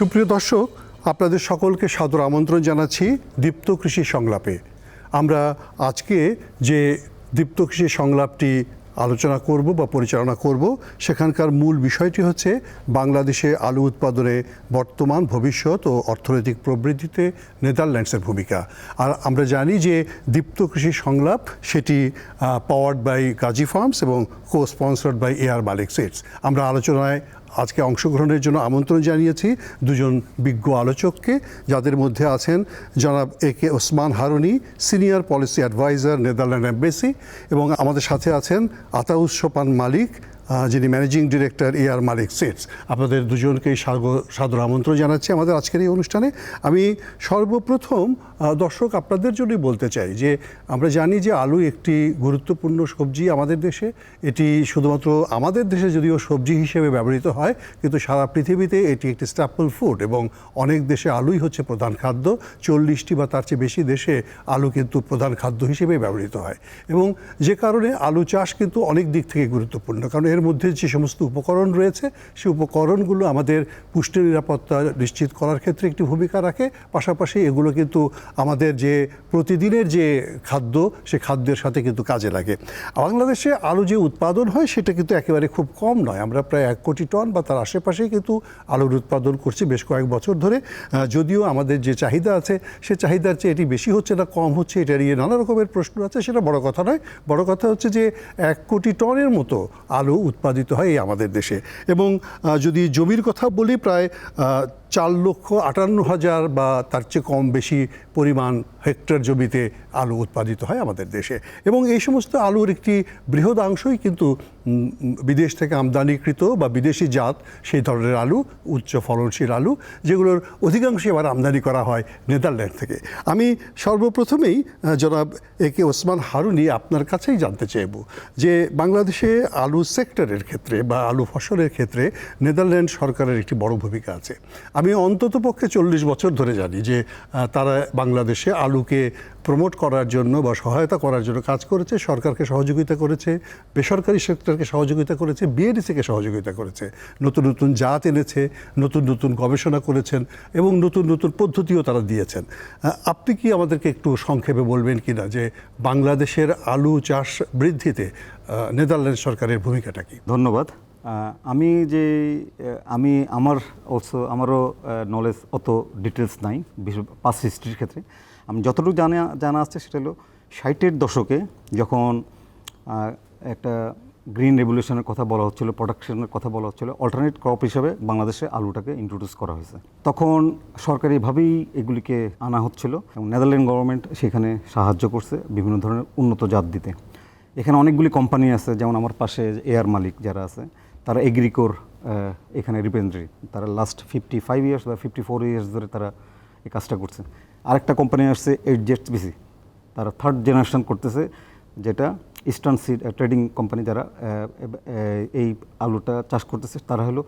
সুপ্রিয় দর্শক, আপনাদের সকলকে সাদর আমন্ত্রণ জানাচ্ছি দীপ্ত কৃষি সংলাপে। আমরা আজকে যে দীপ্ত কৃষি সংলাপটি আলোচনা করব বা পরিচালনা করব, সেখানকার মূল বিষয়টি হচ্ছে বাংলাদেশে আলু উৎপাদনে বর্তমান ভবিষ্যৎ ও অর্থনৈতিক প্রবৃদ্ধিতে নেদারল্যান্ডসের ভূমিকা। আর আমরা জানি যে দীপ্ত কৃষি সংলাপ, সেটি পাওয়ার্ড বাই গাজী ফার্মস এবং co sponsored by A R Malik seeds আমরা আলোচনায় আজকে অংশগ্রহণের জন্য আমন্ত্রণ জানিয়েছি দুজন বিজ্ঞ আলোচককে, যাদের মধ্যে আছেন জনাব A K Osman Haruni, senior policy adviser, Netherland embassy এবং আমাদের সাথে আছেন আতাউস সোপান মালিক যিনি managing director A R Malik seeds. আপনাদের দুজনকেই সাদর আমন্ত্রণ জানাচ্ছি আমাদের আজকের এই অনুষ্ঠানে। আমি সর্বপ্রথম দর্শক, আপনাদের জন্যই বলতে চাই যে আমরা জানি যে আলু একটি গুরুত্বপূর্ণ সবজি আমাদের দেশে, এটি শুধুমাত্র আমাদের দেশে যদিও সবজি হিসেবে ব্যবহৃত হয়, কিন্তু সারা পৃথিবীতে এটি একটি স্ট্যাপল ফুড এবং অনেক দেশে আলুই হচ্ছে প্রধান খাদ্য। চল্লিশটি বা তার চেয়ে বেশি দেশে আলু কিন্তু প্রধান খাদ্য হিসেবে ব্যবহৃত হয়। এবং যে কারণে আলু চাষ কিন্তু অনেক দিক থেকে গুরুত্বপূর্ণ, কারণ এর মধ্যে যে সমস্ত উপকরণ রয়েছে, সে উপকরণগুলো আমাদের পুষ্টি নিরাপত্তা নিশ্চিত করার ক্ষেত্রে একটি ভূমিকা রাখে। পাশাপাশি এগুলো কিন্তু আমাদের যে প্রতিদিনের যে খাদ্য, সে খাদ্যের সাথে কিন্তু কাজে লাগে। বাংলাদেশে আলু যে উৎপাদন হয়, সেটা কিন্তু একেবারে খুব কম নয়। আমরা প্রায় এক কোটি টন বা তার আশেপাশেই কিন্তু আলুর উৎপাদন করছি বেশ কয়েক বছর ধরে। যদিও আমাদের যে চাহিদা আছে, সে চাহিদার চেয়ে এটি বেশি হচ্ছে না, কম হচ্ছে, এটা নিয়ে নানা রকমের প্রশ্ন আছে, সেটা বড় কথা নয়। বড় কথা হচ্ছে যে, এক কোটি টনের মতো আলু উৎপাদিত হয় এই আমাদের দেশে। এবং যদি জমির কথা বলি, প্রায় চার লক্ষ আটান্ন হাজার বা তার চেয়ে কম বেশি পরিমাণ হেক্টর জমিতে আলু উৎপাদিত হয় আমাদের দেশে। এবং এই সমস্ত আলুর একটি বৃহদাংশই কিন্তু উম, উম, বিদেশ থেকে আমদানিকৃত বা বিদেশি জাত সেই ধরনের আলু উচ্চ ফলনশীল আলু যেগুলোর অধিকাংশই আবার আমদানি করা হয় নেদারল্যান্ড থেকে। আমি সর্বপ্রথমেই জনাব এ কে ওসমান হারুনি আপনার কাছেই জানতে চাইব যে বাংলাদেশে আলু সেক্টরের ক্ষেত্রে বা আলু ফসলের ক্ষেত্রে নেদারল্যান্ড সরকারের একটি বড় ভূমিকা আছে। আমি অন্তত পক্ষে চল্লিশ বছর ধরে জানি যে তারা বাংলাদেশে আলুকে প্রমোট করার জন্য বা সহায়তা করার জন্য কাজ করেছে, সরকারকে সহযোগিতা করেছে, বেসরকারি সেক্টরকে সহযোগিতা করেছে বিএডিসিকে সহযোগিতা করেছে। নতুন নতুন জাত এনেছে, নতুন নতুন গবেষণা করেছেন এবং নতুন নতুন পদ্ধতিও তারা দিয়েছেন। আপনি কি আমাদেরকে একটু সংক্ষেপে বলবেন কি না যে বাংলাদেশের আলু চাষ বৃদ্ধিতে নেদারল্যান্ড সরকারের ভূমিকাটা কি? ধন্যবাদ। আমি যে আমি আমার অলসো আমারও নলেজ অত ডিটেলস নাই পাস হিস্ট্রির ক্ষেত্রে। আমি যতটুকু জানা জানা আছে সেটা হলো ষাটের দশকে যখন একটা গ্রিন রেভলিউশনের কথা বলা হচ্ছিল, প্রোডাকশনের কথা বলা হচ্ছিল, অল্টারনেট ক্রপ হিসেবে বাংলাদেশে আলুটাকে ইন্ট্রোডিউস করা হয়েছে। তখন সরকারিভাবেই এগুলিকে আনা হচ্ছিল এবং নেদারল্যান্ড গভর্নমেন্ট সেখানে সাহায্য করছে বিভিন্ন ধরনের উন্নত জাত দিতে। এখানে অনেকগুলি কোম্পানি আছে, যেমন আমার পাশে এয়ার মালিক যারা আছে, তারা এগ্রিকোর এখানে রিপ্রেজেন্টেটিভ তারা লাস্ট ফিফটি ফাইভ ইয়ার্স বা ফিফটি ফোর ইয়ার্স ধরে তারা এই কাজটা করছে। আরেকটা কোম্পানি আসছে এইট জেটস বিসি তারা থার্ড জেনারেশন করতেছে, যেটা ইস্টার্ন সিড ট্রেডিং কোম্পানি যারা এই আলুটা চাষ করতেছে। তারা হলো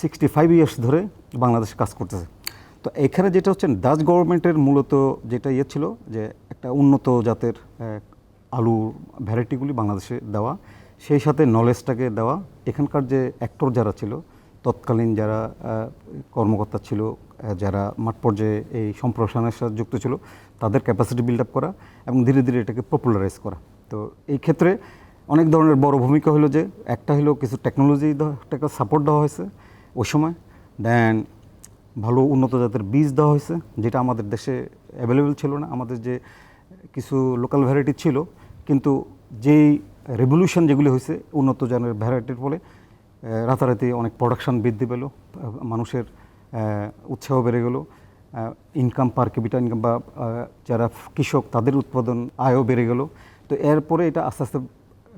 সিক্সটি ফাইভ ইয়ার্স ধরে বাংলাদেশে কাজ করতেছে। তো এখানে যেটা হচ্ছে ডাচ গভর্নমেন্টের মূলত যেটা ইয়ে ছিল, যে একটা উন্নত জাতের আলু ভ্যারাইটিগুলি বাংলাদেশে দেওয়া, সেই সাথে নলেজটাকে দেওয়া। এখানকার যে অ্যাক্টর যারা ছিল তৎকালীন যারা কর্মকর্তা ছিল যারা মাঠ পর্যায়ে এই সম্প্রসারণের সাথে যুক্ত ছিল, তাদের ক্যাপাসিটি বিল্ড আপ করা এবং ধীরে ধীরে এটাকে পপুলারাইজ করা। তো এই ক্ষেত্রে অনেক ধরনের বড় ভূমিকা হলো যে, একটা হলো কিছু টেকনোলজি টাকা সাপোর্ট দেওয়া হয়েছে ওই সময় দেন ভালো উন্নত জাতের বীজ দেওয়া হয়েছে, যেটা আমাদের দেশে অ্যাভেলেবেল ছিল না। আমাদের যে কিছু লোকাল ভ্যারাইটি ছিল, কিন্তু যেই রেভলিউশন যেগুলি হয়েছে, উন্নত জাতের ভ্যারাইটির ফলে রাতারাতি অনেক প্রোডাকশন বৃদ্ধি পেল মানুষের উৎসাহ বেড়ে গেল ইনকাম পার ক্যাপিটা ইনকাম বা যারা কৃষক তাদের উৎপাদন আয়ও বেড়ে গেল। তো এরপরে এটা আস্তে আস্তে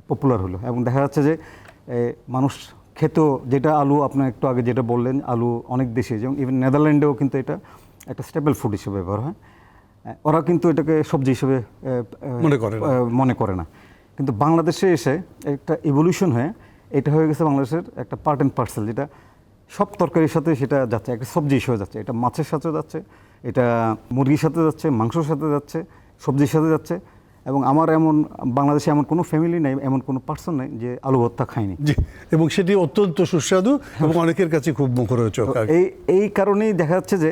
পপুলার হলো এবং দেখা যাচ্ছে যে মানুষ খেত যেটা আলু আপনার একটু আগে যেটা বললেন আলু অনেক দেশে যেমন ইভেন নেদারল্যান্ডেও কিন্তু এটা একটা স্টেপল ফুড হিসেবে ব্যবহার হয়। ওরা কিন্তু এটাকে সবজি হিসেবে মনে করে মনে করে না। কিন্তু বাংলাদেশে এসে একটা ইভলিউশন হয়ে এটা হয়ে গেছে বাংলাদেশের একটা পার্ট অ্যান্ড পার্সেল যেটা সব তরকারির সাথে সেটা যাচ্ছে একটা সবজি হিসেবে যাচ্ছে এটা মাছের সাথে যাচ্ছে এটা মুরগির সাথে যাচ্ছে মাংসর সাথে যাচ্ছে সবজির সাথে যাচ্ছে এবং আমার এমন বাংলাদেশে এমন কোনো ফ্যামিলি নেই এমন কোনো পার্সন নেই যে আলু ভর্তা খায়নি। জি এবং সেটি অত্যন্ত সুস্বাদু এবং অনেকের কাছে খুব মুখরোচক এই এই কারণেই দেখা যাচ্ছে যে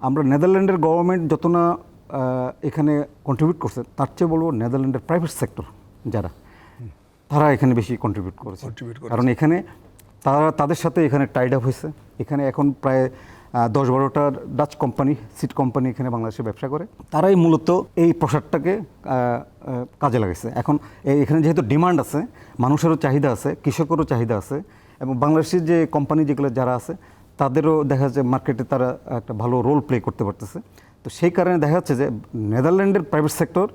আমরা নেদারল্যান্ডের গভর্নমেন্ট যত না এখানে কন্ট্রিবিউট করছে তার চেয়ে বলব নেদারল্যান্ডের প্রাইভেট সেক্টর যারা তারা এখানে বেশি কন্ট্রিবিউট করেছে। কারণ এখানে তারা তাদের সাথে এখানে টাইড আপ হয়েছে। এখানে এখন প্রায় দশ বারোটা ডাচ কোম্পানি সিট কোম্পানি এখানে বাংলাদেশে ব্যবসা করে। তারাই মূলত এই প্রসাদটাকে কাজে লাগাইছে। এখন এখানে যেহেতু ডিমান্ড আছে মানুষেরও চাহিদা আছে কৃষকেরও চাহিদা আছে এবং বাংলাদেশের যে কোম্পানি যেগুলো যারা আছে তাদেরও দেখা যাচ্ছে মার্কেটে তারা একটা ভালো রোল প্লে করতে পারতেছে। তো সেই কারণে দেখা যাচ্ছে যে নেদারল্যান্ডের প্রাইভেট সেক্টর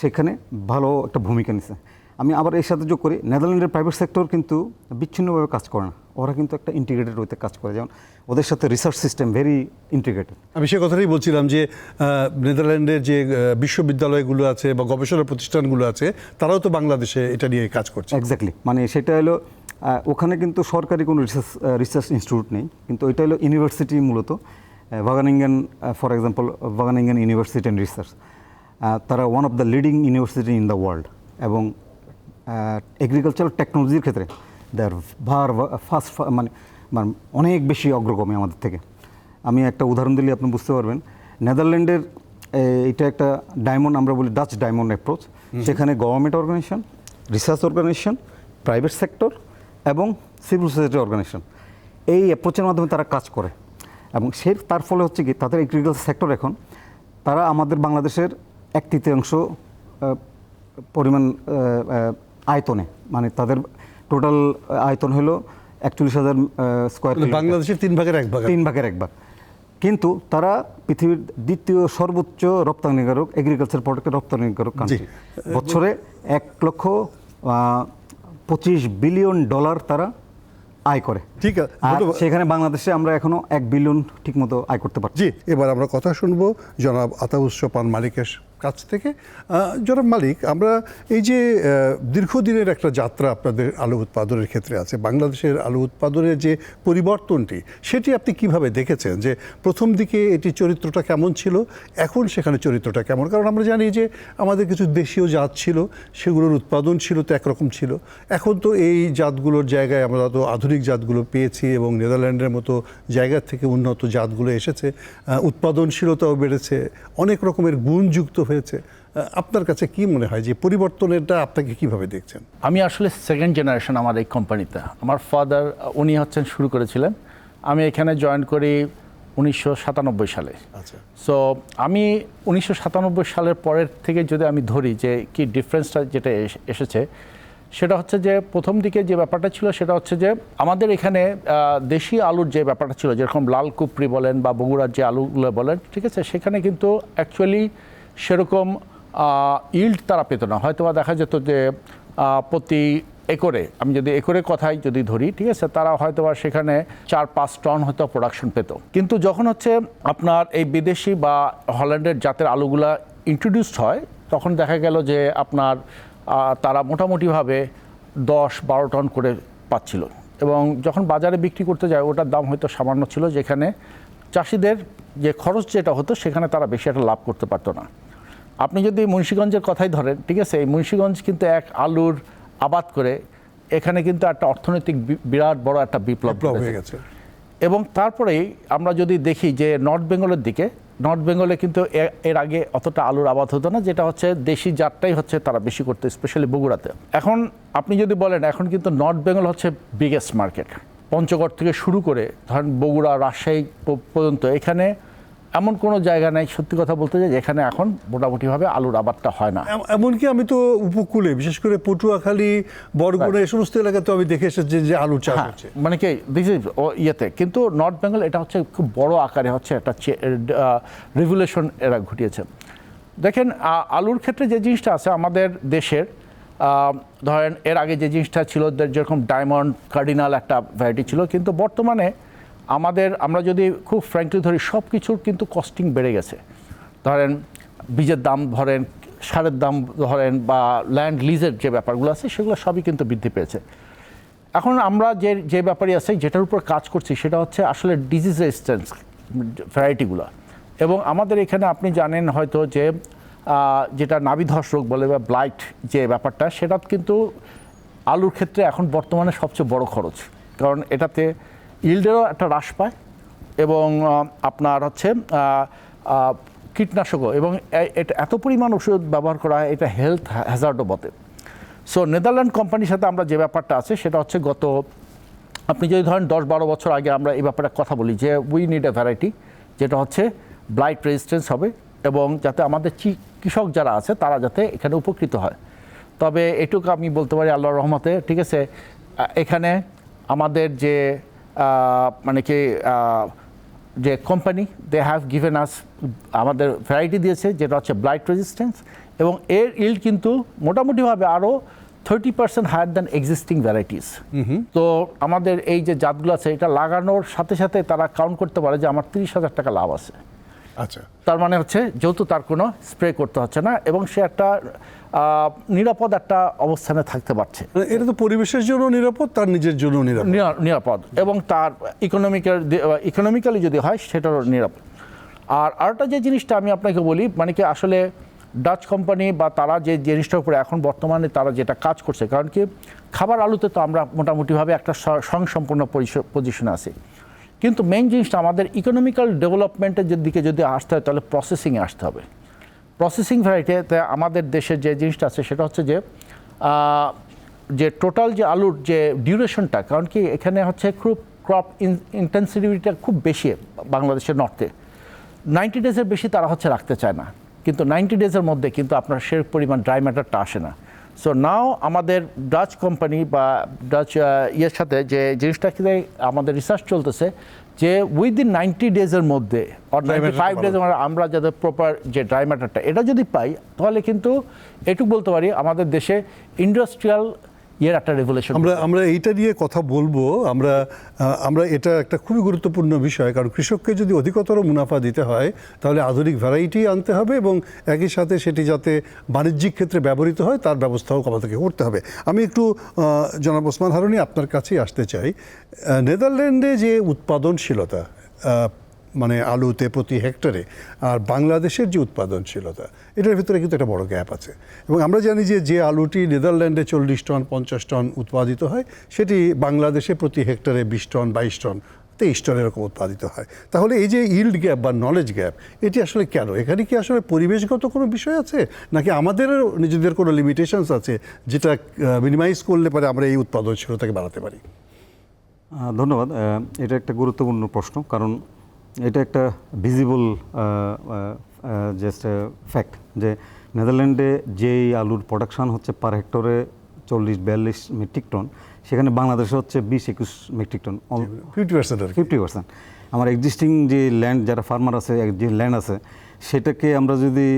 সেখানে ভালো একটা ভূমিকা নিছে। আমি আবার এর সাথে যোগ করি নেদারল্যান্ডের প্রাইভেট সেক্টর কিন্তু বিচ্ছিন্নভাবে কাজ করে না। ওরা কিন্তু একটা ইন্টিগ্রেটেড ওয়েতে কাজ করে। যেমন ওদের সাথে রিসার্চ সিস্টেম ভেরি ইন্টিগ্রেটেড আমি সে কথাটাই বলছিলাম যে নেদারল্যান্ডের যে বিশ্ববিদ্যালয়গুলো আছে বা গবেষণা প্রতিষ্ঠানগুলো আছে তারাও তো বাংলাদেশে এটা নিয়ে কাজ করছে। এক্স্যাক্টলি মানে সেটা হলো ওখানে কিন্তু সরকারি কোনো রিসার্চ রিসার্চ ইনস্টিটিউট নেই। কিন্তু ওইটা হলো ইউনিভার্সিটি মূলত। Wageningen for example Wageningen university and research তারা one of the leading university in the world এবং এগ্রিকালচারাল টেকনোলজির ক্ষেত্রে দেয়ার ভার ফার্স্ট মানে মানে অনেক বেশি অগ্রগমে আমাদের থেকে। আমি একটা উদাহরণ দিলে আপনি বুঝতে পারবেন। নেদারল্যান্ডের এটা একটা ডায়মন্ড আমরা বলি ডাচ ডায়মন্ড অ্যাপ্রোচ সেখানে government organisation research organisation private sector এবং সিভিল সোসাইটি অর্গানাইজেশন এই অ্যাপ্রোচের মাধ্যমে তারা কাজ করে। এবং সে তার ফলে হচ্ছে কি তাদের এগ্রিকালচার সেক্টর এখন তারা আমাদের বাংলাদেশের এক তৃতীয়াংশ পরিমাণ আয়তনে মানে তাদের টোটাল আয়তন হলো একচল্লিশ হাজার স্কোয়ার মানে বাংলাদেশের তিন ভাগের এক ভাগ। তিন ভাগের এক ভাগ। কিন্তু তারা পৃথিবীর দ্বিতীয় সর্বোচ্চ রপ্তানিকারক এগ্রিকালচার প্রোডাক্টের রপ্তানিকারক কান্ট্রি বছরে এক লক্ষ পঁচিশ বিলিয়ন ডলার তারা আয় করে। ঠিক আছে সেখানে বাংলাদেশে আমরা এখনও এক বিলিয়ন ঠিকমতো আয় করতে পারছি। জি এবার আমরা কথা শুনব জনাব আতাউস সোপান মালিকের কাছ থেকে। জনাব মালিক, আমরা এই যে দীর্ঘদিনের একটা যাত্রা আপনাদের আলু উৎপাদনের ক্ষেত্রে আছে, বাংলাদেশের আলু উৎপাদনের যে পরিবর্তনটি, সেটি আপনি কীভাবে দেখেছেন? যে প্রথম দিকে এটি চরিত্রটা কেমন ছিল, এখন সেখানে চরিত্রটা কেমন? কারণ আমরা জানি যে আমাদের কিছু দেশীয় জাত ছিল, সেগুলোর উৎপাদন ছিল, তো একরকম ছিল। এখন তো এই জাতগুলোর জায়গায় আমরা তো আধুনিক জাতগুলো পেয়েছি এবং নেদারল্যান্ডের মতো জায়গা থেকে উন্নত জাতগুলো এসেছে। উৎপাদনশীলতাও বেড়েছে, অনেক রকমের গুণযুক্ত হয়েছে আপনার কাছে কি মনে হয় যে পরিবর্তনেরটা আপনাকে কীভাবে দেখছেন? আমি আসলে সেকেন্ড জেনারেশন আমার এই কোম্পানিতে আমার ফাদার উনি হচ্ছেন শুরু করেছিলেন। আমি এখানে জয়েন করি উনিশশো সাতানব্বই সালে। আচ্ছা। সো আমি উনিশশো সাতানব্বই সালের পরের থেকে যদি আমি ধরি যে কি ডিফারেন্সটা যেটা এস- এসেছে সেটা হচ্ছে যে প্রথম দিকে যে ব্যাপারটা ছিল সেটা হচ্ছে যে আমাদের এখানে দেশি আলুর যে ব্যাপারটা ছিল যেরকম লাল কুপরি বলেন বা বগুড়ার যে আলুগুলো বলেন ঠিক আছে? সেখানে কিন্তু অ্যাকচুয়ালি সেরকম ইল্ড তারা পেত না। হয়তো দেখা যেত যে প্রতি একরে, আমি যদি একরে কথাই যদি ধরি, ঠিক আছে, তারা হয়তো বা সেখানে চার, পাঁচ টন হয়তো প্রোডাকশন পেত। কিন্তু যখন হচ্ছে আপনার এই বিদেশি বা হল্যান্ডের জাতের আলুগুলা ইন্ট্রোডিউসড হয়, তখন দেখা গেল যে, আপনার তারা মোটামুটিভাবে দশ, বারো টন করে পাচ্ছিল। এবং যখন বাজারে বিক্রি করতে যায়, ওটার দাম হয়তো সামান্য ছিল, যেখানে চাষিদের যে খরচ যেটা হতো, সেখানে তারা বেশি একটা লাভ করতে পারতো না। আপনি যদি মুন্সীগঞ্জের কথাই ধরেন ঠিক আছে এই মুন্সীগঞ্জ কিন্তু এক আলুর আবাদ করে এখানে কিন্তু একটা অর্থনৈতিক বিরাট বড় একটা বিপ্লব হয়ে গেছে। এবং তারপরেই আমরা যদি দেখি যে নর্থ বেঙ্গলের দিকে নর্থ বেঙ্গলে কিন্তু এ- এর আগে অতটা আলুর আবাদ হতো না যেটা হচ্ছে দেশি জাতটাই হচ্ছে তারা বেশি করতে স্পেশালি বগুড়াতে। এখন আপনি যদি বলেন এখন কিন্তু নর্থ বেঙ্গল হচ্ছে বিগেস্ট মার্কেট পঞ্চগড় থেকে শুরু করে ধরেন বগুড়া রাজশাহী পর্যন্ত এখানে এমন কোনো জায়গা নাই সত্যি কথা বলতে যে যেখানে এখন মোটামুটিভাবে আলুর আবাদটা হয় না। এম- এমনকি আমি তো উপকূলে বিশেষ করে পটুয়াখালী বরগুনা এই সমস্ত এলাকাতে আমি দেখে এসেছি যে আলু চাষ হ্যাঁ, হচ্ছে। মানে কি দিস ইজ ইয়েতে। কিন্তু নর্থ বেঙ্গল এটা হচ্ছে খুব বড় আকারে হচ্ছে একটা রেভুলেশন এরা ঘটিয়েছে। দেখেন আলুর ক্ষেত্রে যে জিনিসটা আছে আমাদের দেশের ধরেন এর আগে যে জিনিসটা ছিল যেরকম ডায়মন্ড কার্ডিনাল একটা ভ্যারাইটি ছিল কিন্তু বর্তমানে আমাদের, আমরা যদি খুব ফ্র্যাঙ্কলি ধরি সব কিছুর কিন্তু কস্টিং বেড়ে গেছে। ধরেন, বীজের দাম ধরেন, সারের দাম ধরেন বা ল্যান্ড লিজের যে ব্যাপারগুলো আছে, সেগুলো সবই কিন্তু বৃদ্ধি পেয়েছে। এখন আমরা যে যে ব্যাপারে আছে, যেটার উপর কাজ করছি, সেটা হচ্ছে আসলে ডিজিজ রেজিস্ট্যান্স ভ্যারাইটিগুলো এবং আমাদের এখানে আপনি জানেন হয়তো যে যেটা নাবিধস রোগ বলে বা ব্লাইট যে ব্যাপারটা সেটা কিন্তু আলুর ক্ষেত্রে এখন বর্তমানে সবচেয়ে বড় খরচ। কারণ এটাতে ইল্ডেরও একটা হ্রাস পায় এবং আপনার হচ্ছে কীটনাশকও এবং এটা এত পরিমাণ ওষুধ ব্যবহার করা হয়, এটা হেলথ হ্যাজার্ডও বটে। সো নেদারল্যান্ড কোম্পানির সাথে আমরা যে ব্যাপারটা আছে, সেটা হচ্ছে গত, আপনি যদি ধরেন দশ বারো বছর আগে আমরা এই ব্যাপারে কথা বলি যে উই নিড এ ভ্যারাইটি যেটা হচ্ছে ব্লাইট রেজিস্ট্যান্স হবে এবং যাতে আমাদের কৃষক যারা আছে, তারা যাতে এখানে উপকৃত হয়। তবে এটুকু আমি বলতে পারি আল্লাহর রহমতে, ঠিক আছে এখানে আমাদের যে মানে কি যে company they have given us আমাদের ভ্যারাইটি দিয়েছে যেটা হচ্ছে ব্লাইট রেজিস্ট্যান্স এবং এর ইল্ড কিন্তু মোটামুটিভাবে আরও thirty percent higher than existing varieties তো আমাদের এই যে জাতগুলো আছে এটা লাগানোর সাথে সাথে তারা কাউন্ট করতে পারে যে আমার তিরিশ হাজার টাকা লাভ আছে। আচ্ছা। তার মানে হচ্ছে যেহেতু তার কোনো স্প্রে করতে হচ্ছে না এবং সে একটা নিরাপদ একটা অবস্থানে থাকতে পারছে। মানে এটা তো পরিবেশের জন্য নিরাপদ তার নিজের জন্য নিরাপদ। এবং তার ইকোনমিক্যাল ইকোনমিক্যালি যদি হয় সেটারও নিরাপদ। আর আরেকটা যে জিনিসটা আমি আপনাকে বলি মানে কি আসলে ডাচ কোম্পানি বা তারা যে জিনিসটার উপরে এখন বর্তমানে তারা যেটা কাজ করছে কারণ কি খাবার আলুতে তো আমরা মোটামুটিভাবে একটা স্বয়ংসম্পূর্ণ পজিশনে আছি। কিন্তু মেইন জিনিসটা আমাদের ইকোনমিক্যাল ডেভেলপমেন্টের দিকে যদি আসতে হয়, তাহলে প্রসেসিংয়ে আসতে হবে। প্রসেসিং ভ্যারাইটিতে আমাদের দেশের যে জিনিসটা আছে, সেটা হচ্ছে যে যে টোটাল যে আলুর যে ডিউরেশনটা কারণ কি এখানে হচ্ছে খুব ক্রপ ইন্টেন্সিটিভিটা খুব বেশি বাংলাদেশের নর্থে নাইনটি ডেজের বেশি তারা হচ্ছে রাখতে চায় না। কিন্তু নাইনটি ডেজের মধ্যে কিন্তু আপনার সে পরিমাণ ড্রাই ম্যাটারটা আসে না। সো নাও আমাদের ডাচ কোম্পানি বা ডাচ ইয়ের সাথে যে জিনিসটা জিনিসটাকে আমাদের রিসার্চ চলতেছে যে উইদিন নাইনটি ডেজের মধ্যে ফাইভ ডেজ আমরা যাতে প্রপার যে ড্রাই ম্যাটারটা এটা যদি পাই তাহলে কিন্তু এটুকু বলতে পারি আমাদের দেশে ইন্ডাস্ট্রিয়াল ইয়ের একটা রেভুলেশন আমরা আমরা এইটা নিয়ে কথা বলব। আমরা আমরা এটা একটা খুবই গুরুত্বপূর্ণ বিষয় কারণ কৃষককে যদি অধিকতর মুনাফা দিতে হয় তাহলে আধুনিক ভ্যারাইটি আনতে হবে এবং একই সাথে সেটি যাতে বাণিজ্যিক ক্ষেত্রে ব্যবহৃত হয় তার ব্যবস্থাও আমাদেরকে করতে হবে। আমি একটু জনাব ওসমান হারুনি আপনার কাছেই আসতে চাই। নেদারল্যান্ডে যে উৎপাদনশীলতা মানে আলুতে প্রতি হেক্টরে, আর বাংলাদেশের যে উৎপাদনশীলতা এটার ভিতরে কিন্তু একটা বড় গ্যাপ আছে। এবং আমরা জানি যে যে আলুটি নেদারল্যান্ডে চল্লিশ টন, পঞ্চাশ টন উৎপাদিত হয়, সেটি বাংলাদেশে প্রতি হেক্টরে বিশ টন, বাইশ টন, তেইশ টন এরকম উৎপাদিত হয়। তাহলে এই যে ইল্ড গ্যাপ বা নলেজ গ্যাপ এটি আসলে কেন? এখানে কি আসলে পরিবেশগত কোনো বিষয় আছে? নাকি আমাদেরও নিজেদের কোনো লিমিটেশনস আছে, যেটা মিনিমাইজ করলে পরে আমরা এই উৎপাদনশীলতাকে বাড়াতে পারি? ধন্যবাদ। এটা একটা গুরুত্বপূর্ণ প্রশ্ন, কারণ এটা একটা ভিজিবল জাস্ট ফ্যাক্ট যে নেদারল্যান্ডে যেই আলুর প্রোডাকশন হচ্ছে পার হেক্টরে চল্লিশ বিয়াল্লিশ মেট্রিক টন সেখানে বাংলাদেশে হচ্ছে বিশ একুশ metric ton fifty percent fifty percent আমার এক্সিস্টিং যে ল্যান্ড যারা ফার্মার আছে যে ল্যান্ড আছে সেটাকে আমরা যদি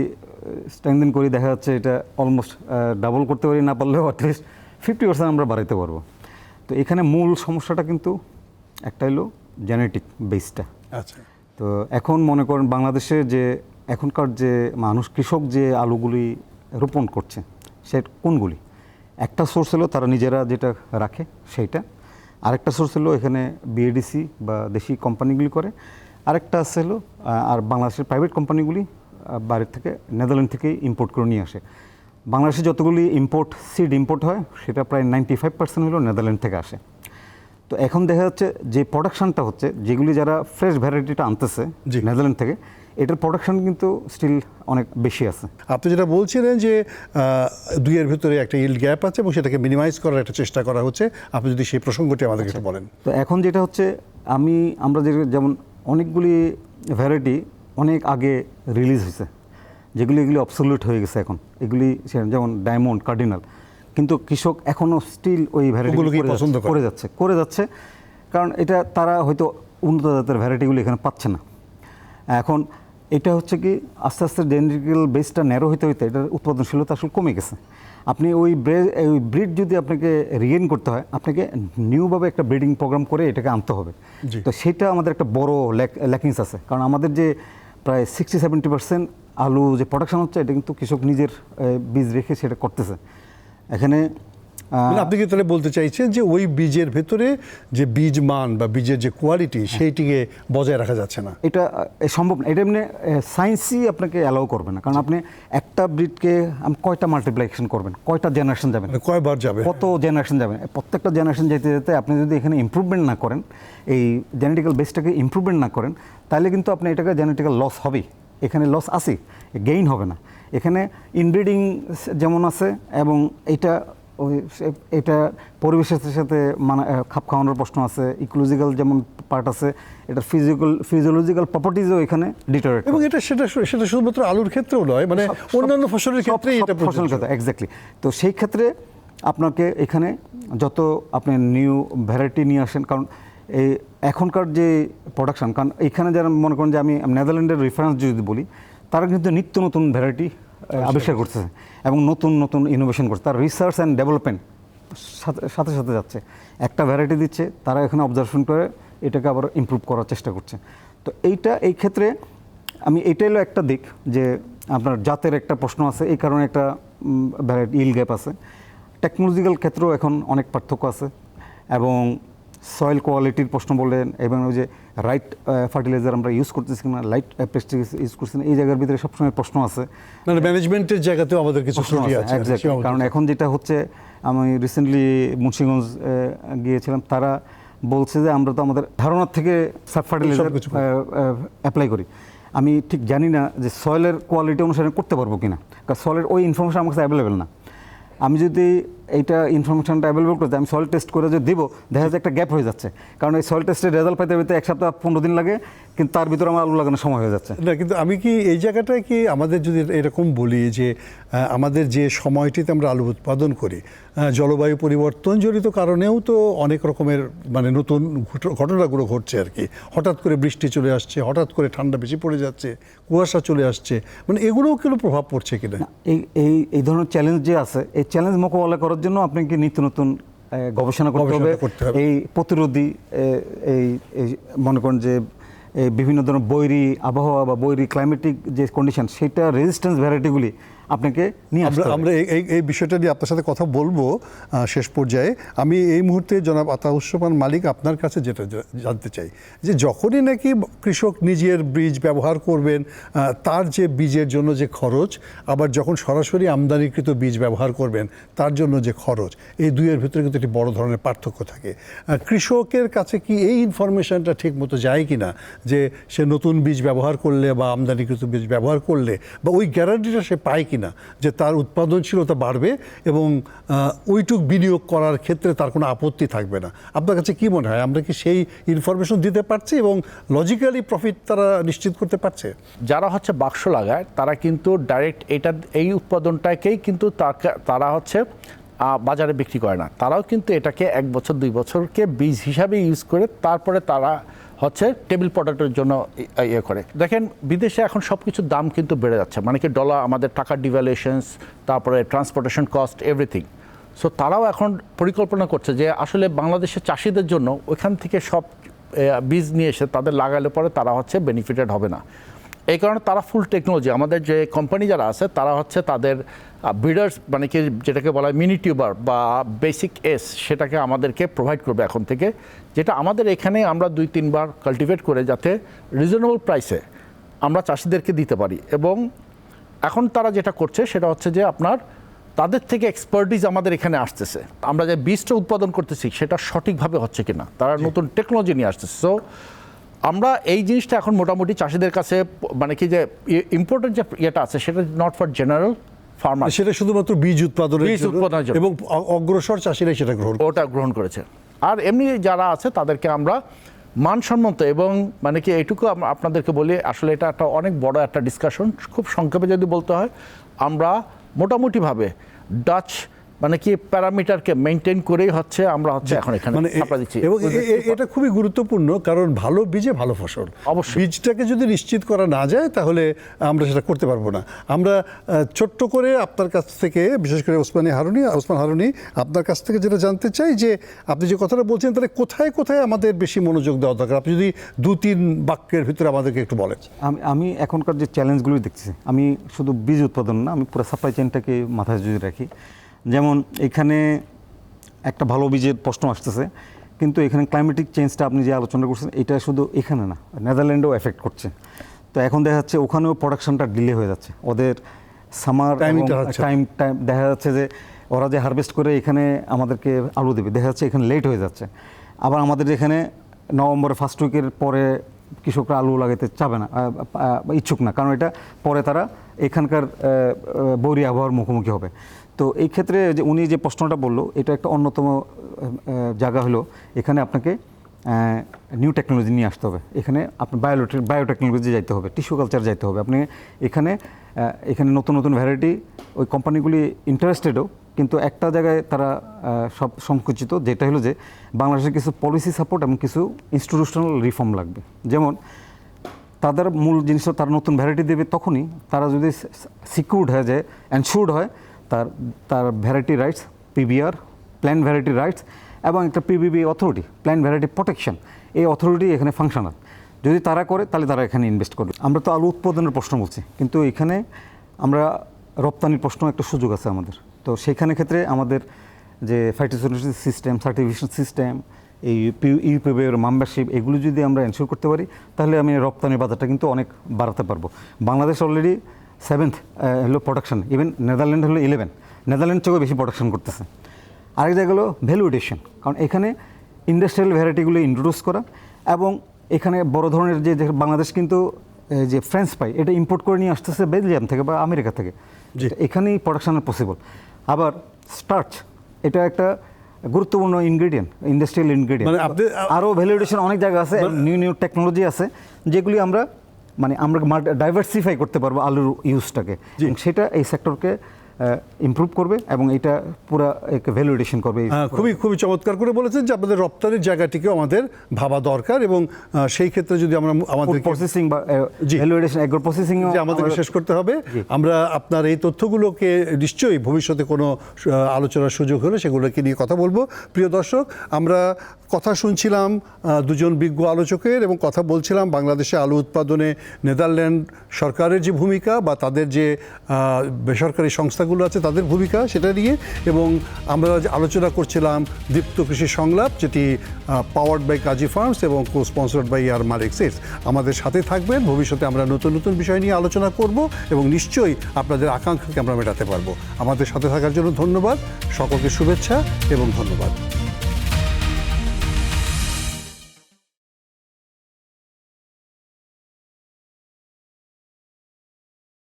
স্ট্রেংথেন করি দেখা যাচ্ছে এটা অলমোস্ট ডাবল করতে পারি না পারলেও অ্যাটলিস্ট ফিফটি পার্সেন্ট আমরা বাড়াইতে পারব। তো এখানে মূল সমস্যাটা কিন্তু একটা হলো জেনেটিক বেসটা আচ্ছা। তো এখন মনে করেন বাংলাদেশে যে এখনকার যে মানুষ, কৃষক যে আলুগুলি রোপণ করছে, সে কোনগুলি? একটা সোর্স হলো তারা নিজেরা যেটা রাখে সেইটা। আরেকটা সোর্স হলো এখানে বিএডিসি বা দেশি কোম্পানিগুলি করে। আরেকটা আছে হলো আর বাংলাদেশের প্রাইভেট কোম্পানিগুলি বাইরের থেকে নেদারল্যান্ড থেকে ইম্পোর্ট করে নিয়ে আসে। বাংলাদেশে যতগুলি ইম্পোর্ট সিড ইম্পোর্ট হয়, সেটা প্রায় নাইনটি ফাইভ পার্সেন্ট হলো নেদারল্যান্ড থেকে আসে। তো এখন দেখা যাচ্ছে যে প্রোডাকশনটা হচ্ছে যেগুলি যারা ফ্রেশ ভ্যারাইটিটা আনতেছে। নেদারল্যান্ড থেকে এটার প্রোডাকশন কিন্তু স্টিল অনেক বেশি আছে। আপনি যেটা বলছিলেন যে দুইয়ের ভিতরে একটা ইল্ড গ্যাপ আছে এবং সেটাকে মিনিমাইজ করার একটা চেষ্টা করা হচ্ছে আপনি যদি সেই প্রসঙ্গটি আমাদেরকে একটু বলেন। তো এখন যেটা হচ্ছে আমি আমরা যে যেমন অনেকগুলি ভ্যারাইটি অনেক আগে রিলিজ হয়েছে যেগুলি এগুলি অবসলিউট হয়ে গেছে এখন। এগুলি যেমন ডায়মন্ড কার্ডিনাল কিন্তু কৃষক এখনও স্টিল ওই ভ্যারাইটিগুলো পছন্দ করে। যাচ্ছে করে যাচ্ছে। কারণ এটা তারা হয়তো উন্নত জাতের ভ্যারাইটিগুলো এখানে পাচ্ছে না। এখন এটা হচ্ছে কি আস্তে আস্তে জেনেটিক্যাল বেসটা ন্যারো হইতে হইতে এটার উৎপাদনশীলতা আসলে কমে গেছে। আপনি ওই ব্রে- ওই ব্রিড যদি আপনাকে রিগেন করতে হয় আপনাকে নিউভাবে একটা ব্রিডিং প্রোগ্রাম করে এটাকে আনতে হবে। তো সেটা আমাদের একটা বড় ল্যাকিংস আছে। কারণ আমাদের যে প্রায় সিক্সটি সেভেন্টি পার্সেন্ট আলু যে প্রোডাকশন হচ্ছে এটা কিন্তু কৃষক নিজের বীজ রেখে সেটা করতেছে। এখানে মানে আপনি কি তাহলে বলতে চাইছেন যে ওই বীজের ভেতরে যে বীজ মান বা বীজের যে কোয়ালিটি সেইটিকে বজায় রাখা যাচ্ছে না? এটা সম্ভব না। এটা এমনি সায়েন্সই আপনাকে অ্যালাউ করবে না। কারণ আপনি একটা ব্রিডকে কয়টা মাল্টিপ্লিকেশন করবেন? কয়টা জেনারেশন যাবেন? মানে কয়বার যাবে? কত জেনারেশন যাবেন প্রত্যেকটা জেনারেশন যেতে যেতে আপনি যদি এখানে ইমপ্রুভমেন্ট না করেন এই জেনেটিক্যাল বেসটাকে ইমপ্রুভমেন্ট না করেন তাহলে কিন্তু আপনি এটাকে জেনেটিক্যাল লস হবেই। এখানে লস আছে গেইন হবে না। এখানে ইনব্রিডিং যেমন আছে এবং এটা ওই এটা পরিবেশের সাথে মানে খাপ খাওয়ানোর প্রশ্ন আছে ইকোলজিক্যাল যেমন পার্ট আছে এটা ফিজিক্যাল ফিজিওলজিক্যাল প্রপার্টিজও এখানে ডিটোরেট এবং এটা সেটা সেটা শুধুমাত্র আলুর ক্ষেত্রেও নয় মানে অন্যান্য ফসলের ক্ষেত্রে এটা ফসলের ক্ষেত্রে এক্স্যাক্টলি তো সেই ক্ষেত্রে আপনাকে এখানে যত আপনি নিউ ভ্যারাইটি নিয়ে আসেন কারণ এই এখনকার যে প্রোডাকশন কারণ এখানে যারা মনে করেন যে আমি নেদারল্যান্ডের রেফারেন্স যদি বলি তারা কিন্তু নিত্য নতুন ভ্যারাইটি আবিষ্কার করতেছে এবং নতুন নতুন ইনোভেশন করছে। তার রিসার্চ অ্যান্ড ডেভেলপমেন্ট সাথে সাথে সাথে যাচ্ছে। একটা ভ্যারাইটি দিচ্ছে তারা এখানে অবজারভেশন করে এটাকে আবার ইমপ্রুভ করার চেষ্টা করছে। তো এইটা এই ক্ষেত্রে আমি এটাই হলো একটা দিক যে আপনার জাতের একটা প্রশ্ন আছে এই কারণে একটা ভ্যারাইটি ইল গ্যাপ আছে। টেকনোলজিক্যাল ক্ষেত্রেও এখন অনেক পার্থক্য আছে এবং সয়েল কোয়ালিটির প্রশ্ন বললেন এবং ওই যে রাইট ফার্টিলাইজার আমরা ইউজ করতেছি কিনা লাইট পেস্টিসাইড ইউজ করছি না এই জায়গার ভিতরে সবসময় প্রশ্ন আছে। মানে ম্যানেজমেন্টের জায়গাতেও আমাদের কিছু আছে। কারণ এখন যেটা হচ্ছে আমি রিসেন্টলি মুন্সিগঞ্জ গিয়েছিলাম তারা বলছে যে আমরা তো আমাদের ধারণার থেকে সাব ফার্টিলাইজার অ্যাপ্লাই করি। আমি ঠিক জানি না যে সয়েলের কোয়ালিটি অনুসারে করতে পারব কিনা কারণ সয়েলের ওই ইনফরমেশন আমার কাছে অ্যাভেলেবেল না। আমি যদি এইটা ইনফরমেশনটা অ্যাভেলেবল করতে আমি সয়েল টেস্ট করে যদি দিব দেখা যাচ্ছে একটা গ্যাপ হয়ে যাচ্ছে। কারণ এই সয়েল টেস্টের রেজাল্ট পাইতে পাইতে এক সপ্তাহ পনেরো দিন লাগে কিন্তু তার ভিতরে আমার আলু লাগানোর সময় হয়ে যাচ্ছে। না কিন্তু আমি কি এই জায়গাটায় কি আমাদের যদি এরকম বলি যে আমাদের যে সময়টিতে আমরা আলু উৎপাদন করি জলবায়ু পরিবর্তন জড়িত কারণেও তো অনেক রকমের মানে নতুন ঘট- ঘটনাগুলো ঘটছে আর কি। হঠাৎ করে বৃষ্টি চলে আসছে হঠাৎ করে ঠান্ডা বেশি পড়ে যাচ্ছে কুয়াশা চলে আসছে মানে এগুলোও কিন্তু প্রভাব পড়ছে কিনা? এই এই এই ধরনের চ্যালেঞ্জ যে আছে এই চ্যালেঞ্জ মোকাবেলা করার জন্য আপনাকে নিত্য নতুন গবেষণা করতে হবে। এই প্রতিরোধী এই এই মনে করেন যে বিভিন্ন ধরনের বৈরী আবহাওয়া বা বৈরী ক্লাইমেটিক যে কন্ডিশন সেটা রেজিস্ট্যান্স ভ্যারাইটিগুলি আপনাকে নিয়ে আসতে আমরা এই- এই এই বিষয়টা নিয়ে আপনার সাথে কথা বলব শেষ পর্যায়ে। আমি এই মুহূর্তে জনাব আতাউসমান মালিক আপনার কাছে যেটা জানতে চাই যে যখনই নাকি কৃষক নিজের বীজ ব্যবহার করবেন তার যে বীজের জন্য যে খরচ আবার যখন সরাসরি আমদানিকৃত বীজ ব্যবহার করবেন তার জন্য যে খরচ এই দুইয়ের ভিতরে কিন্তু একটি বড় ধরনের পার্থক্য থাকে। কৃষকের কাছে কি এই ইনফরমেশনটা ঠিক মতো যায় কি না যে সে নতুন বীজ ব্যবহার করলে বা আমদানিকৃত বীজ ব্যবহার করলে বা ওই গ্যারান্টিটা সে পায় কি না যে তার উৎপাদনশীলতা বাড়বে এবং ওইটুক বিনিয়োগ করার ক্ষেত্রে তার কোনো আপত্তি থাকবে না। আপনার কাছে কি মনে হয়? আমরা কি সেই ইনফরমেশন দিতে পারছি এবং লজিক্যালি প্রফিট তারা নিশ্চিত করতে পারছে? যারা হচ্ছে বাক্স লাগায়, তারা কিন্তু ডাইরেক্ট এটা, এই উৎপাদনটাকেই কিন্তু তারা হচ্ছে বাজারে বিক্রি করে না। তারাও কিন্তু এটাকে এক বছর, দুই বছরকে বীজ হিসাবে ইউজ করে তারপরে তারা হচ্ছে টেবিল প্রোডাক্টের জন্য ইয়ে করে। দেখেন, বিদেশে এখন সব কিছুর দাম কিন্তু বেড়ে যাচ্ছে। মানে কি ডলার আমাদের টাকার ডিভ্যালুয়েশনস তারপরে ট্রান্সপোর্টেশন কস্ট এভরিথিং সো তারাও এখন পরিকল্পনা করছে যে, আসলে বাংলাদেশের চাষিদের জন্য ওইখান থেকে সব বীজ নিয়ে এসে তাদের লাগালে পরে তারা হচ্ছে বেনিফিটেড হবে না। এই কারণে তারা ফুল টেকনোলজি আমাদের যে কোম্পানি যারা আছে তারা হচ্ছে তাদের ব্রিডার্স মানে কি যেটাকে বলা হয় মিনি টিউবার বা বেসিক এস সেটাকে আমাদেরকে প্রোভাইড করবে এখন থেকে যেটা আমাদের এখানে আমরা দুই তিনবার কাল্টিভেট করে যাতে রিজনেবল প্রাইসে আমরা চাষিদেরকে দিতে পারি। এবং এখন তারা যেটা করছে সেটা হচ্ছে যে আপনার তাদের থেকে এক্সপার্টিজ আমাদের এখানে আসতেছে। আমরা যে বীজটা উৎপাদন করতেছি সেটা সঠিকভাবে হচ্ছে কিনা তারা নতুন টেকনোলজি নিয়ে আসতেছে। সো আমরা এই জিনিসটা এখন মোটামুটি চাষিদের কাছে মানে কি যে ইম্পর্টেন্ট যে ইয়েটা আছে সেটা নট ফর জেনারেল ফার্মার সেটা শুধুমাত্র বীজ উৎপাদনের বীজ উৎপাদনের। এবং অগ্রসর চাষিরাই সেটা গ্রহণ ওটা গ্রহণ করেছে। আর এমনি যারা আছে তাদেরকে আমরা মানসম্মত এবং মানে কি এইটুকু আপনাদেরকে বলি আসলে এটা একটা অনেক বড় একটা ডিসকাশন খুব সংক্ষেপে যদি বলতে হয় আমরা মোটামুটিভাবে ডাচ মানে কি প্যারামিটারকে মেনটেন করেই হচ্ছে আমরা হচ্ছে এখন এখানে মানে এ- সাপ্লাই দিচ্ছি। এবং এটা খুবই গুরুত্বপূর্ণ কারণ ভালো বীজে ভালো ফসল। অবশ্যই। বীজটাকে যদি নিশ্চিত করা না যায় তাহলে আমরা সেটা করতে পারব না। আমরা ছোট্ট করে আপনার কাছ থেকে বিশেষ করে ওসমানী হারুনি ওসমান হারুনি আপনার কাছ থেকে যেটা জানতে চাই যে আপনি যে কথাটা বলছেন তাহলে কোথায় কোথায় আমাদের বেশি মনোযোগ দেওয়া দরকার? আপনি যদি দু তিন বাক্যের ভিতরে আমাদেরকে একটু বলেন। আমি আমি এখনকার যে চ্যালেঞ্জগুলি দেখছি আমি শুধু বীজ উৎপাদন না আমি পুরো সাপ্লাই চেনটাকে মাথায় যদি রাখি যেমন এখানে একটা ভালো বীজের প্রশ্ন আসতেছে কিন্তু এখানে ক্লাইমেটিক চেঞ্জটা আপনি যে আলোচনা করছেন এটা শুধু এখানে না নেদারল্যান্ডেও এফেক্ট করছে। তো এখন দেখা যাচ্ছে ওখানেও প্রোডাকশনটা ডিলে হয়ে যাচ্ছে। ওদের সামার। টাইম টাইম দেখা যাচ্ছে যে ওরা যে হারভেস্ট করে এখানে আমাদেরকে আলু দেবে দেখা যাচ্ছে এখানে লেট হয়ে যাচ্ছে। আবার আমাদের এখানে নভেম্বরের ফার্স্ট উইকের পরে কৃষকরা আলু লাগাতে চাবে না ইচ্ছুক না কারণ এটা পরে তারা এখানকার বৈরী আবহাওয়ার মুখোমুখি হবে। তো এই ক্ষেত্রে যে উনি যে প্রশ্নটা বলল, এটা একটা অন্যতম জায়গা হলো এখানে আপনাকে নিউ টেকনোলজি নিয়ে আসতে হবে। এখানে আপনার বায়োটেক বায়োটেকনোলজি যাইতে হবে টিস্যু কালচার যাইতে হবে। আপনি এখানে এখানে নতুন নতুন ভ্যারাইটি ওই কোম্পানিগুলি ইন্টারেস্টেডও কিন্তু একটা জায়গায় তারা সব সংকুচিত, যেটা হলো যে বাংলাদেশের কিছু পলিসি সাপোর্ট এবং কিছু ইনস্টিটিউশনাল রিফর্ম লাগবে। যেমন, তাদের মূল জিনিসটা তারা নতুন ভ্যারাইটি দেবে তখনই, তারা যদি সিকিউরড হয় যে অ্যানশিওর্ড হয় তার তার variety rights PBR plant variety rights এবং একটা PBB authority plant variety protection এই অথরিটি এখানে ফাংশনাল যদি তারা করে, তাহলে তারা এখানে ইনভেস্ট করবে। আমরা তো আলু উৎপাদনের প্রশ্ন বলছি, কিন্তু এখানে আমরা রপ্তানির প্রশ্ন একটা সুযোগ আছে আমাদের। তো সেখানে ক্ষেত্রে আমাদের যে ফাইটোসিটিসিস সিস্টেম সার্টিফিকেশন সিস্টেম এই ইউপিএর মেম্বারশিপ এগুলো যদি আমরা এনশিওর করতে পারি, তাহলে আমি রপ্তানি বাজারটা কিন্তু অনেক বাড়াতে পারব। বাংলাদেশ অলরেডি সেভেন্থ হলো প্রোডাকশন ইভেন নেদারল্যান্ড হলো ইলেভেন নেদারল্যান্ড থেকেও বেশি প্রোডাকশন করতেছে। আরেক জায়গা হলো ভ্যালুডেশন কারণ এখানে ইন্ডাস্ট্রিয়াল ভ্যারাইটিগুলো ইন্ট্রোডিউস করা এবং এখানে বড় ধরনের যে বাংলাদেশ কিন্তু যে ফ্রেঞ্চ পাই এটা ইম্পোর্ট করে নিয়ে আসতেছে বেলজিয়াম থেকে বা আমেরিকা থেকে। এখানেই প্রোডাকশনের পসিবল আবার স্টার্চ এটা একটা গুরুত্বপূর্ণ ইনগ্রেডিয়েন্ট ইন্ডাস্ট্রিয়াল ইনগ্রেডিয়েন্ট আরও ভ্যালুডেশন অনেক জায়গা আছে নিউ নিউ টেকনোলজি আছে যেগুলি আমরা মানে আমরা ডাইভার্সিফাই করতে পারব আলুর ইউজটাকে সেটা এই সেক্টরকে ইমপ্রুভ করবে এবং এটা পুরো ভ্যালুডেশন করবে হ্যাঁ, খুবই খুবই চমৎকার করে বলেছেন যে আমাদের রপ্তানির জায়গাটিকেও আমাদের ভাবা দরকার এবং সেই ক্ষেত্রে যদি আমরা আমাদের প্রসেসিং বা। ভ্যালুডেশন এগ্রো প্রসেসিং যে আমাদেরকে শেষ করতে হবে। আমরা আপনার এই তথ্যগুলোকে নিশ্চয়ই ভবিষ্যতে কোনো আলোচনার সুযোগ হলে সেগুলোকে নিয়ে কথা বলব। প্রিয় দর্শক আমরা কথা শুনছিলাম দুজন বিজ্ঞ আলোচকের এবং কথা বলছিলাম বাংলাদেশে আলু উৎপাদনে নেদারল্যান্ড সরকারের যে ভূমিকা বা তাদের যে বেসরকারি বেসরকারি সংস্থাগুলো আছে তাদের ভূমিকা সেটা নিয়ে এবং আমরা আলোচনা করছিলাম দীপ্ত কৃষি সংলাপ, যেটি পাওয়ার্ড বাই কাজী ফার্মস এবং co sponsored by R Malik seeds আমাদের সাথে থাকবেন, ভবিষ্যতে আমরা নতুন নতুন বিষয় নিয়ে আলোচনা করব এবং নিশ্চয়ই আপনাদের আকাঙ্ক্ষাকে আমরা মেটাতে পারব। আমাদের সাথে থাকার জন্য ধন্যবাদ, সকলকে শুভেচ্ছা এবং ধন্যবাদ।